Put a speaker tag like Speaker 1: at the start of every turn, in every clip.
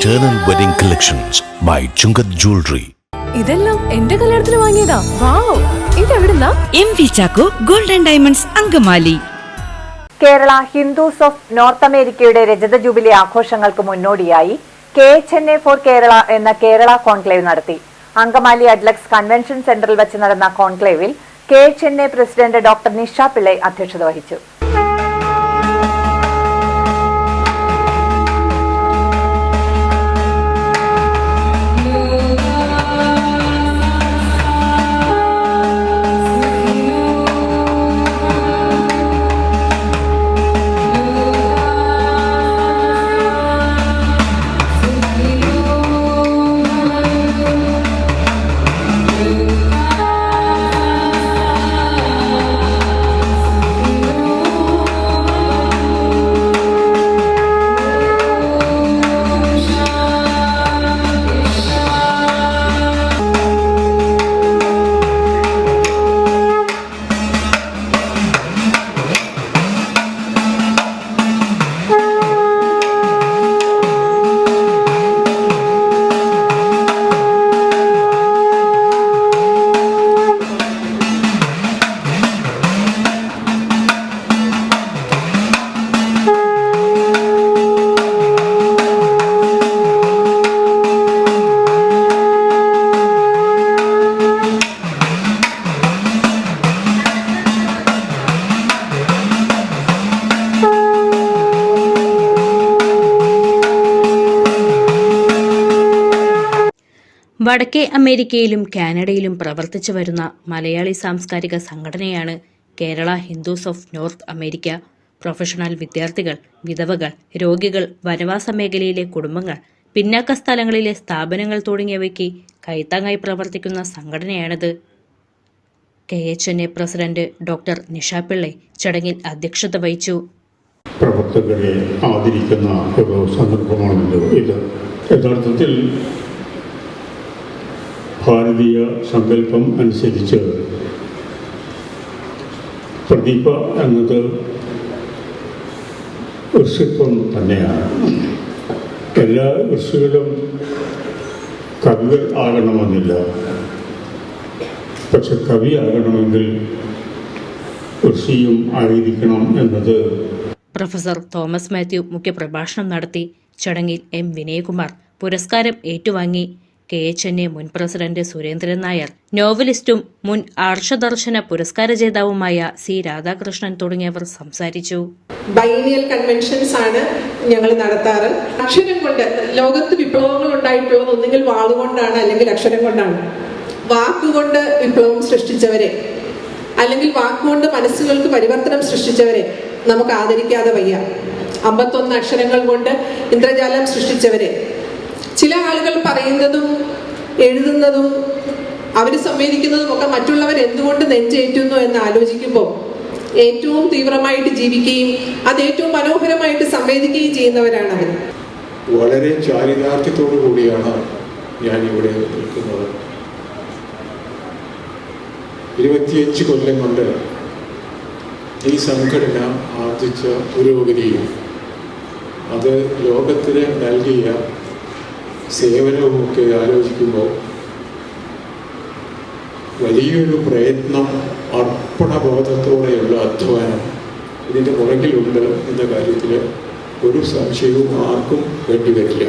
Speaker 1: Eternal Wedding Collections by Chungath Jewelry.
Speaker 2: ഇതെല്ലാം എന്റെ കല്യാണത്തിന് വാങ്ങിയതാ. Wow ഇതെവിടുന്നാ?
Speaker 3: M V Chacko golden diamonds Angamaly.
Speaker 4: Kerala Hindus of North അമേരിക്കയുടെ രജത ജൂബിലി ആഘോഷങ്ങൾക്ക് മുന്നോടിയായി K H N A four Kerala എന്ന കേരള കോൺക്ലേവ് നടത്തി. അങ്കമാലി അഡ്ലക്സ് കൺവെൻഷൻ സെന്ററിൽ വെച്ച് നടന്ന കോൺക്ലേവിൽ K H N A president doctor Nisha Pillai അധ്യക്ഷത വഹിച്ചു.
Speaker 5: വടക്കേ അമേരിക്കയിലും കാനഡയിലും പ്രവർത്തിച്ചു വരുന്ന മലയാളി സാംസ്കാരിക സംഘടനയാണ് Kerala Hindus of North America. Professional വിദ്യാർത്ഥികൾ വിധവകൾ രോഗികൾ വനവാസ മേഖലയിലെ കുടുംബങ്ങൾ പിന്നാക്ക സ്ഥലങ്ങളിലെ സ്ഥാപനങ്ങൾ തുടങ്ങിയവയ്ക്ക് കൈത്താങ്ങായി പ്രവർത്തിക്കുന്ന സംഘടനയാണിത്. K H N A president doctor Nisha Pillai ചടങ്ങിൽ അധ്യക്ഷത വഹിച്ചു.
Speaker 6: പ്രവർത്തകരെ ആദരിക്കുന്ന ഒരു സന്ദർഭമാണല്ലോ ഇത് യഥാർത്ഥത്തിൽ ഭാരതീയ സങ്കല്പം അനുസരിച്ച് പ്രതിഭ എന്നത് ഋഷിത്വം തന്നെയാണ്. എല്ലാ ഋഷികളും കവികൾ ആകണമെന്നില്ല. പക്ഷെ കവി ആകണമെങ്കിൽ ഋഷിയും ആയിരിക്കണം എന്നത്
Speaker 5: പ്രൊഫസർ തോമസ് മാത്യു മുഖ്യപ്രഭാഷണം നടത്തി ചടങ്ങിൽ എം വിനയകുമാർ. പുരസ്കാരം ഏറ്റുവാങ്ങി കെ. എച്ച്. എൻ. എ. മുൻ പ്രസിഡന്റ് സുരേന്ദ്രൻ നായർ നോവലിസ്റ്റും മുൻ ആർഷദർശന പുരസ്കാര ജേതാവുമായ സി. രാധാകൃഷ്ണൻ തുടങ്ങിയവർ സംസാരിച്ചു.
Speaker 7: ബൈനിയൽ കൺവെൻഷൻസ് ആണ് ഞങ്ങൾ നടത്താറ്. അക്ഷരം കൊണ്ട് ലോകത്ത് വിപ്ലവങ്ങൾ ഉണ്ടായിട്ടുള്ളത് ഒന്നുകിൽ വാളുകൊണ്ടാണ് അല്ലെങ്കിൽ അക്ഷരം കൊണ്ടാണ്. വാക്കുകൊണ്ട് വിപ്ലവം സൃഷ്ടിച്ചവരെ അല്ലെങ്കിൽ വാക്കുകൊണ്ട് മനസ്സുകൾക്ക് പരിവർത്തനം സൃഷ്ടിച്ചവരെ നമുക്ക് ആദരിക്കാതെ വയ്യ. അമ്പത്തൊന്ന് അക്ഷരങ്ങൾ കൊണ്ട് ഇന്ദ്രജാലം സൃഷ്ടിച്ചവരെ ചില ആളുകൾ പറയുന്നതും എഴുതുന്നതും അവർ സംവേദിക്കുന്നതും ഒക്കെ മറ്റുള്ളവർ എന്തുകൊണ്ട് നെഞ്ചേറ്റുന്നു എന്ന് ആലോചിക്കുമ്പോൾ ഏറ്റവും തീവ്രമായിട്ട് ജീവിക്കുകയും അത് ഏറ്റവും മനോഹരമായിട്ട് സംവേദിക്കുകയും ചെയ്യുന്നവരാണ് അവർ
Speaker 8: വളരെ ചാരിതാർത്ഥ്യത്തോടു കൂടിയാണ് ഞാൻ ഇവിടെ നിൽക്കുന്നത്. ഇരുപത്തിയഞ്ച് കൊല്ലം കൊണ്ട് ഈ സംഘടന ആർജിച്ച പുരോഗതിയും അത് ലോകത്തിന് നൽകിയ സേവനവുമൊക്കെ ആലോചിക്കുമ്പോൾ വലിയൊരു പ്രയത്നം അർപ്പണബോധത്തോടെയുള്ള അധ്വാനം ഇതിന്റെ പുറകിലുണ്ട് എന്ന കാര്യത്തിൽ ഒരു സംശയവും ആർക്കും വേണ്ടിവരില്ല.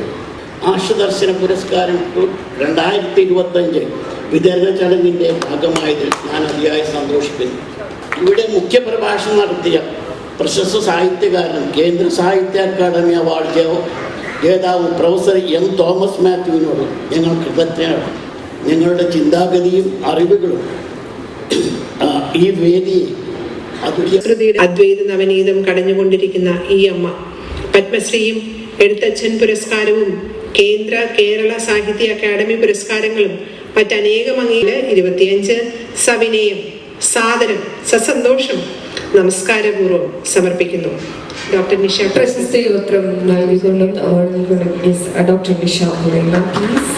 Speaker 9: ആശുദർശന പുരസ്കാരം രണ്ടായിരത്തി ഇരുപത്തഞ്ച് വിതരണ ചടങ്ങിന്റെ ഭാഗമായതിൽ ഞാൻ അതിയായി സന്തോഷിക്കുന്നു. ഇവിടെ മുഖ്യപ്രഭാഷണം നടത്തിയ പ്രശസ്ത സാഹിത്യകാരനും കേന്ദ്ര സാഹിത്യ അക്കാദമി അവാർഡ് ജേതാവ് പ്രൊഫസർ എം തോമസ് മാത്യുവിനോട് ഞങ്ങൾ കൃതജ്ഞരാണ്. ഞങ്ങളുടെ ചിന്താഗതിയും അറിവുകളും ഈ വേദിയെ
Speaker 7: അദ്വൈത നവനീതം കടഞ്ഞുകൊണ്ടിരിക്കുന്ന ഈ അമ്മ പത്മശ്രീയും എഴുത്തച്ഛൻ പുരസ്കാരവും കേന്ദ്ര കേരള സാഹിത്യ അക്കാദമി പുരസ്കാരങ്ങളും മറ്റനേകം അങ്ങയിൽ ഇരുപത്തിയഞ്ച് സവിനയം. സാദരം സസന്തോഷം നമസ്കാരപൂർവം സമർപ്പിക്കുന്നു. ഡോക്ടർ നിഷ
Speaker 2: പ്രശസ്തി പത്രം നൽകിക്കൊണ്ടും ഡോക്ടർ നിഷ പ്ലീസ്